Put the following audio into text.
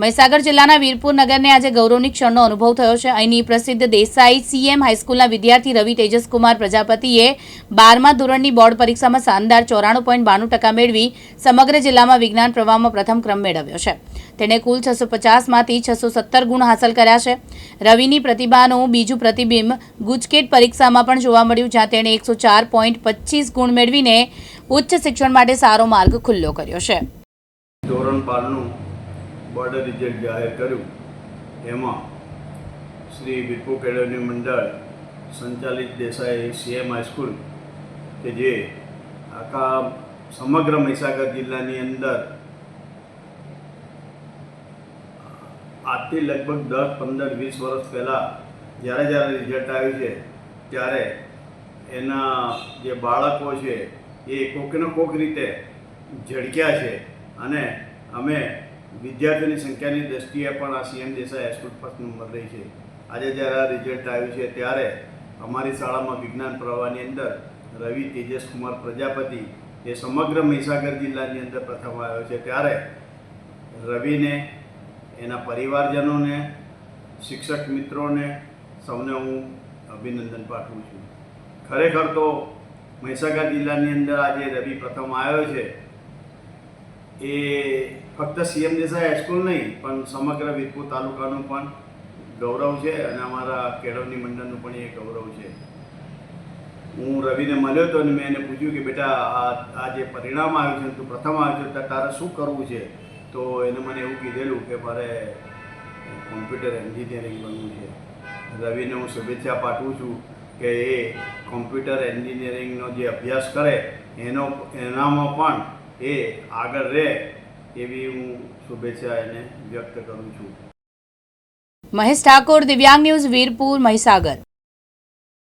મહીસાગર જિલ્લાના વીરપુર નગરને આજે ગૌરવની ક્ષણનો અનુભવ થયો છે. અહીંની પ્રસિદ્ધ દેસાઈ સીએમ હાઈસ્કૂલના વિદ્યાર્થી રવિ તેજસકુમાર પ્રજાપતિએ બારમા ધોરણની બોર્ડ પરીક્ષામાં શાનદાર ચોરાણું પોઈન્ટ બાણું ટકા મેળવી સમગ્ર જિલ્લામાં વિજ્ઞાન પ્રવાહમાં પ્રથમ ક્રમ મેળવ્યો છે. તેણે કુલ છસો પચાસમાંથી છસો સત્તર ગુણ હાંસલ કર્યા છે. રવિની પ્રતિભાનું બીજું પ્રતિબિંબ ગુજકેટ પરીક્ષામાં પણ જોવા મળ્યું, જ્યાં તેણે એકસો ચાર પોઈન્ટ પચીસ ગુણ મેળવીને ઉચ્ચ શિક્ષણ માટે સારો માર્ગ ખુલ્લો કર્યો છે. બોર્ડ રિઝલ્ટ જાહેર કર્યું. એમાં શ્રી વિપુ કેળવણી મંડળ, સંચાલિત દેસાઈ સીએમ હાઈસ્કૂલ કે જે આખા સમગ્ર મહીસાગર જિલ્લાની અંદર આજથી લગભગ દસ, પંદર, વીસ વર્ષ પહેલાં જ્યારે જ્યારે રિઝલ્ટ આવ્યું છે, ત્યારે એના જે બાળકો છે એ કોક ને કોક રીતે ઝળક્યા છે. અને અમે વિદ્યાર્થીઓની સંખ્યાની દ્રષ્ટિએ પણ આ CM Desai high school first number રહી છે. આજે જ્યારે આ રિઝલ્ટ આવ્યું છે ત્યારે અમારી શાળામાં વિજ્ઞાન પ્રવાહની અંદર રવિ તેજસકુમાર પ્રજાપતિ એ સમગ્ર મહીસાગર જિલ્લાની અંદર પ્રથમ આવ્યો છે. ત્યારે રવિને, એના પરિવારજનોને, શિક્ષક મિત્રોને સૌને હું અભિનંદન પાઠવું છું. ખરેખર તો મહીસાગર જિલ્લાની અંદર આજે રવિ પ્રથમ આવ્યો છે. એ ફક્ત સીએમ દેસાઈ હાઈસ્કૂલ નહીં, પણ સમગ્ર વીરપુર તાલુકાનું પણ ગૌરવ છે અને અમારા કેળવણી મંડળનું પણ એ ગૌરવ છે. હું રવિને મળ્યો હતો અને મેં એને પૂછ્યું કે બેટા, આ આ જે પરિણામ આવ્યું છે તું પ્રથમ આવ્યું છે તારે શું કરવું છે? તો એને મને એવું કીધેલું કે મારે કોમ્પ્યુટર એન્જિનિયરિંગ બનવું છે. રવિને હું શુભેચ્છા પાઠવું છું કે એ કોમ્પ્યુટર એન્જિનિયરિંગનો જે અભ્યાસ કરે, એનો, એનામાં પણ એ આગળ રહે એવી હું શુભેચ્છા એને વ્યક્ત કરું છું. મહેશ ઠાકોર, દિવ્યાંગ ન્યૂઝ, વીરપુર, મહીસાગર.